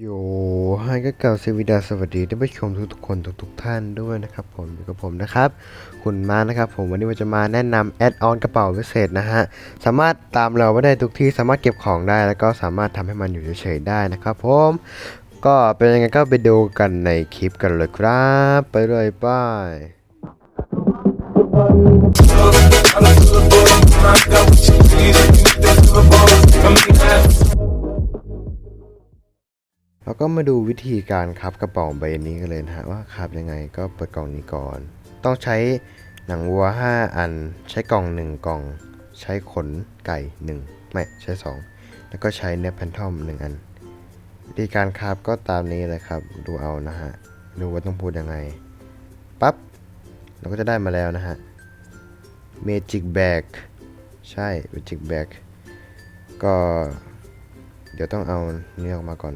โยให้ก็กล่าวสวัสดีสวัสดีท่านผู้ชมทุกๆคนทุกๆท่านด้วยนะครับผมอยู่กับผมนะครับ คุณมานะครับผมวันนี้ผมจะมาแนะนำแอดออนกระเป๋าพิเศษนะฮะ สามารถตามเราไว้ได้ทุกที่สามารถเก็บของได้ แล้วก็สามารถทำให้มันอยู่เฉยๆได้นะครับผม ก็เป็นยังไงก็ไปดูกันในคลิปกันเลยครับ ไปเลยป้าย เราก็มาดูวิธีการคับกระป๋องใบนี้กันเลยนะฮะว่าคับยังไงก็เปิดกล่องนี้ก่อน ต้องใช้หนังวัว 5 อัน ใช้กล่อง 1 กล่อง ใช้ขนไก่ 1 ไม่ใช้ 2 แล้วก็ใช้เนื้อแพนทอม 1 อัน วิธีการคับก็ตามนี้เลยครับ ดูเอานะฮะ ดูว่าต้องพูดยังไง ปั๊บเราก็จะได้มาแล้วนะฮะ Magic Bag ใช่ Magic Bag ก็เดี๋ยวต้องเอาเนื้อออกมาก่อน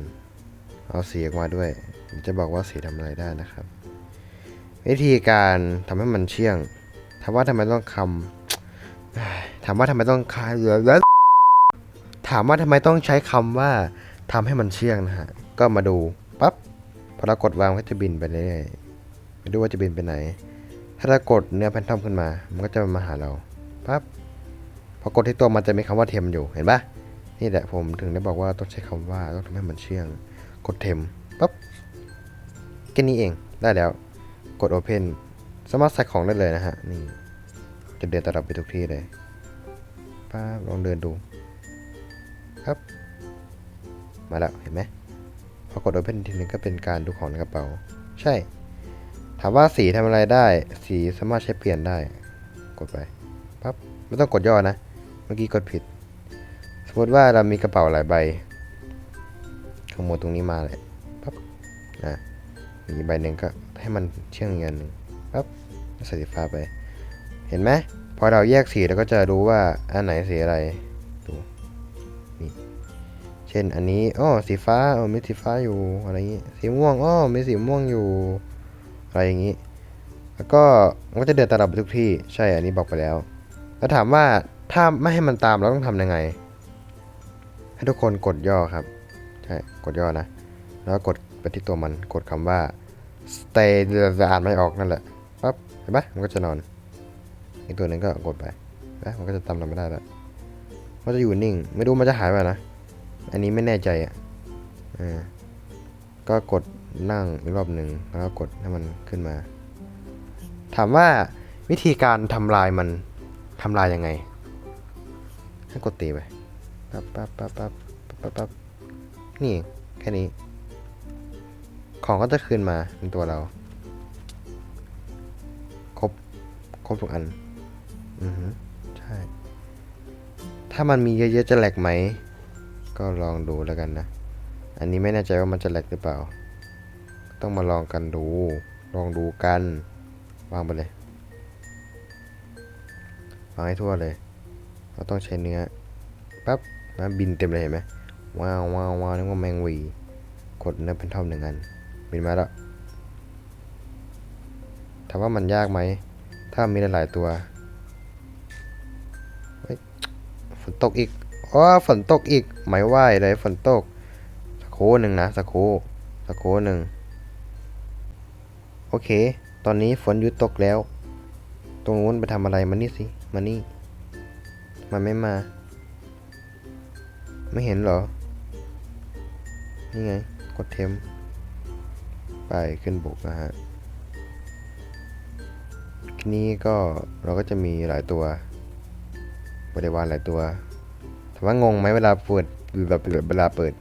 เอาสีออกมาด้วยผมจะบอกว่าสีทำอะไรได้นะครับ วิธีการทำให้มันเชื่องถามว่าทำไมต้องคำถามว่าทำไมต้องคายถามว่าทำไมต้องใช้คำว่าทำให้มันเชื่องนะฮะก็มาดูปั๊บพอเรากดวางก็จะบินไปเรื่อยไม่รู้ว่าจะบินไปไหน ถ้าเรากดเนื้อแพนทอมขึ้นมา มันก็จะมาหาเราปั๊บพอกดที่ตัวมันจะมีคำว่าเทมอยู่เห็นปะนี่แหละผมถึงได้บอกว่าต้องใช้คำว่าต้องทำให้มันเชื่อง กดเทมปั๊บแค่นี้เองได้แล้ว กด Open สามารถใส่ของได้เลยนะฮะ นี่จะเดินตลับไปทุกที่เลยป้าลองเดินดู ครับ มาแล้ว เห็นไหมพอกด Open ทีนึงก็เป็นการดูของในกระเป๋า ใช่ ถามว่าสีทำอะไรได้ สีสามารถใช้เปลี่ยนได้ กดไปปั๊บไม่ต้องกดย่อนะ เมื่อกี้กดผิด สมมติว่าเรามีกระเป๋าหลายใบ ขโมยตรงนี้มาเลยปั๊บอะมีใบหนึ่งก็ให้มันเชื่องอีกอันหนึ่งปั๊บใส่สีฟ้าไป เห็นไหมพอเราแยกสีเราก็จะรู้ว่าอันไหนสีอะไรดูนี่เช่นอันนี้อ้อสีฟ้าอ๋อมีสีฟ้าอยู่อะไรอย่างงี้สีม่วงอ้อมีสีม่วงอยู่อะไรอย่างงี้ แล้วก็มันก็จะเดินตามไปทุกที่ใช่อันนี้บอกไปแล้ว แล้วถามว่าถ้าไม่ให้มันตามเราต้องทำยังไง ให้ทุกคนกดย่อครับ ใช่กดย่อนะ แล้วกดไปที่ตัวมันกดคำว่า stay จะอ่านไม่ออกนั่นแหละปั๊บเห็นปะมันก็จะนอน อีกตัวหนึ่งก็กดไปนะมันก็จะตามเราไม่ได้แล้วมันจะอยู่นิ่ง ไม่รู้มันจะหายไปนะ อันนี้ไม่แน่ใจอะอ่าก็กดนั่งอีกรอบหนึ่งแล้วก็กดให้มันขึ้นมา ถามว่าวิธีการทำลายมันทำลายยังไงให้กดตีไปปั๊บปั๊บปั๊บปั๊บปั๊บปั๊บ นี่แค่นี้ ของก็จะคืนมาเป็นตัวเรา ครบ ครบทุกอัน อือฮึใช่ ถ้ามันมีเยอะๆจะแหลกไหม ก็ลองดูแล้วกันนะ อันนี้ไม่แน่ใจว่ามันจะแหลกหรือเปล่า ต้องมาลองกันดู ลองดูกัน วางไปเลยวางให้ทั่วเลย เราต้องใช้เนื้อปั๊บมาบินเต็มเลยเห็นไหม ว้าวว้าวว้าวนึกว่าแมงวี กดเนื้อเป็นท่อมหนึ่งอันบินมาแล้วถามว่ามันยากไหม ถ้ามีหลายๆตัวฝนตกอีกอ๋อฝนตกอีกไม่ไหวเลยฝนตก สักโคหนึ่งนะ สักโคสักโคหนึ่งโอเค ตอนนี้ฝนหยุดตกแล้ว ตรงนู้นไปทำอะไรมานี่สิ มานี่ มันไม่มา ไม่เห็นเหรอ นี่ไง กดเทม ไปขึ้นบกนะฮะทีนี้ก็เราก็จะมีหลายตัวบริวารหลายตัวถามว่างงไหมเวลาเปิดแบบเวลาเปิด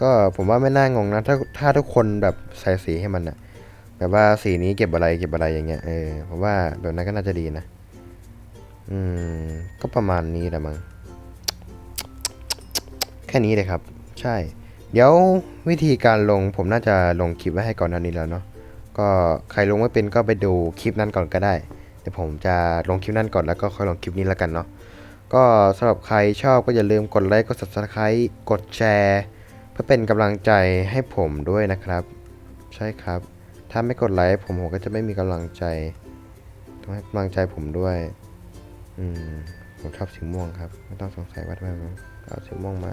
ก็ผมว่าไม่น่างงนะ ถ้าถ้าทุกคนแบบใส่สีให้มันอะแบบว่าสีนี้เก็บอะไรเก็บอะไรอย่างเงี้ยเออผมว่าแบบนั้นก็น่าจะดีนะ อืม ก็ประมาณนี้แหละมั้งแค่นี้เลยครับ ใช่ เดี๋ยววิธีการลงผมน่าจะลงคลิปไว้ให้ก่อนหน้านี้แล้วเนาะก็ใครลงไม่เป็นก็ไปดูคลิปนั้นก่อนก็ได้เดี๋ยวผมจะลงคลิปนั้นก่อนแล้วก็ค่อยลงคลิปนี้แล้วกันเนาะก็สำหรับใครชอบก็อย่าลืมกดไลค์กด subscribe กดแชร์ เพื่อเป็นกำลังใจให้ผมด้วยนะครับ ใช่ครับ ถ้าไม่กดไลค์ผมผมก็จะไม่มีกำลังใจต้องให้กำลังใจผมด้วยอืมผมชอบสีม่วงครับ ไม่ต้องสงสัยว่าทำไมผมเอาสีม่วงมา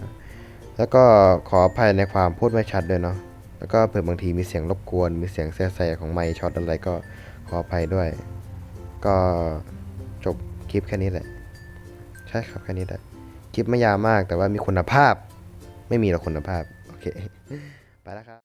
แล้วก็ขออภัยในความพูดไม่ชัดด้วยเนาะ แล้วก็เผื่อบางทีมีเสียงรบกวน มีเสียงแซ่ๆของไมค์ช็อตอะไรก็ขออภัยด้วย ก็จบคลิปแค่นี้แหละ ใช่ครับแค่นี้แหละ คลิปไม่ยาวมากแต่ว่ามีคุณภาพ ไม่มีหรอกคุณภาพ โอเค ไปแล้วครับ